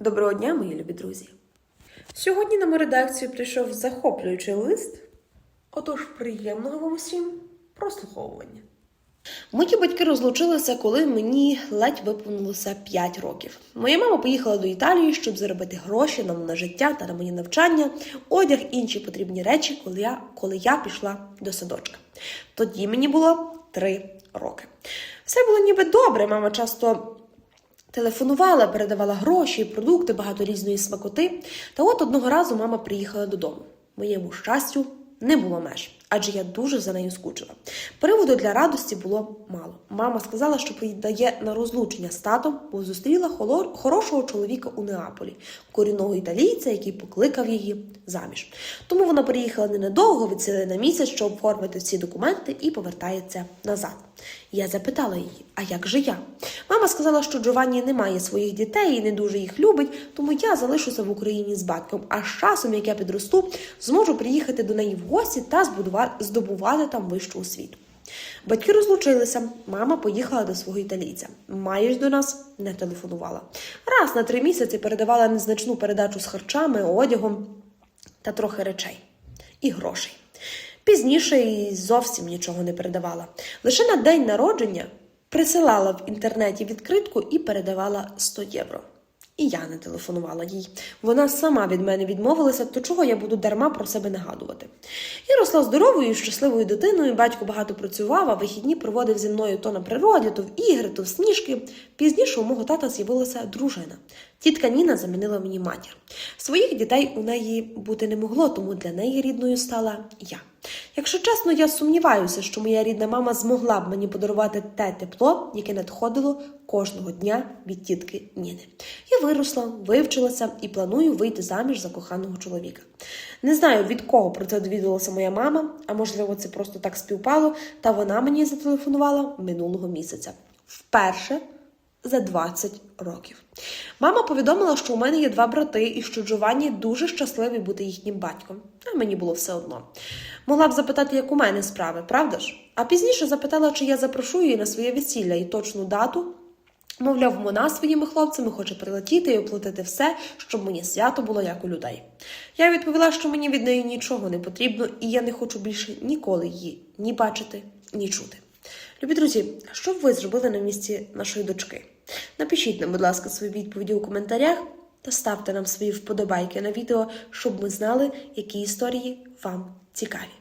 Доброго дня, мої любі друзі! Сьогодні на мою редакцію прийшов захоплюючий лист. Отож, приємного вам усім прослуховування. Мої батьки розлучилися, коли мені ледь виповнилося 5 років. Моя мама поїхала до Італії, щоб заробити гроші нам на життя та на моє навчання, одяг інші потрібні речі, коли я, коли я пішла до садочка. Тоді мені було 3 роки. Все було ніби добре. Мама часто Телефонувала, передавала гроші, продукти, багато різної смакоти. Та от одного разу мама приїхала додому. Моєму щастю не було меж, адже я дуже за нею скучила. Приводу для радості було мало. Мама сказала, що поїдає на розлучення з татом, бо зустріла хорошого чоловіка у Неаполі, корінного італійця, який покликав її заміж. Тому вона приїхала ненадовго, від сили на місяць, щоб оформити всі документи і повертається назад. Я запитала її, а як же я? Мама сказала, що Джованні не має своїх дітей і не дуже їх любить, тому я залишуся в Україні з батьком. А з часом, як я підросту, зможу приїхати до неї в гості та здобувати там вищу освіту. Батьки розлучилися, мама поїхала до свого італійця. Майже до нас не телефонувала. Раз на три місяці передавала незначну передачу з харчами, одягом та трохи речей і грошей. Пізніше і зовсім нічого не передавала. Лише на день народження присилала в інтернеті відкритку і передавала 100 євро. І я не телефонувала їй. Вона сама від мене відмовилася, то чого я буду дарма про себе нагадувати. Я росла здоровою, щасливою дитиною. Батько багато працював, а вихідні проводив зі мною то на природі, то в ігри, то в сніжки. Пізніше у мого тата з'явилася дружина. Тітка Ніна замінила мені матір. Своїх дітей у неї бути не могло, тому для неї рідною стала я. Якщо чесно, я сумніваюся, що моя рідна мама змогла б мені подарувати те тепло, яке надходило кожного дня від тітки Ніни. Я виросла, вивчилася і планую вийти заміж за коханого чоловіка. Не знаю, від кого про це довідалася моя мама, а можливо, це просто так співпало, та вона мені зателефонувала минулого місяця. Вперше за 20 років. Мама повідомила, що у мене є два брати і що Джованні дуже щасливий бути їхнім батьком. А мені було все одно. Могла б запитати, як у мене справи, правда ж? А пізніше запитала, чи я запрошу її на своє весілля і точну дату. Мовляв, вона своїми хлопцями хоче прилетіти і оплатити все, щоб мені свято було як у людей. Я відповіла, що мені від неї нічого не потрібно, і я не хочу більше ніколи її ні бачити, ні чути. Любі друзі, що б ви зробили на місці нашої дочки? Напишіть нам, будь ласка, свої відповіді у коментарях та ставте нам свої вподобайки на відео, щоб ми знали, які історії вам цікаві.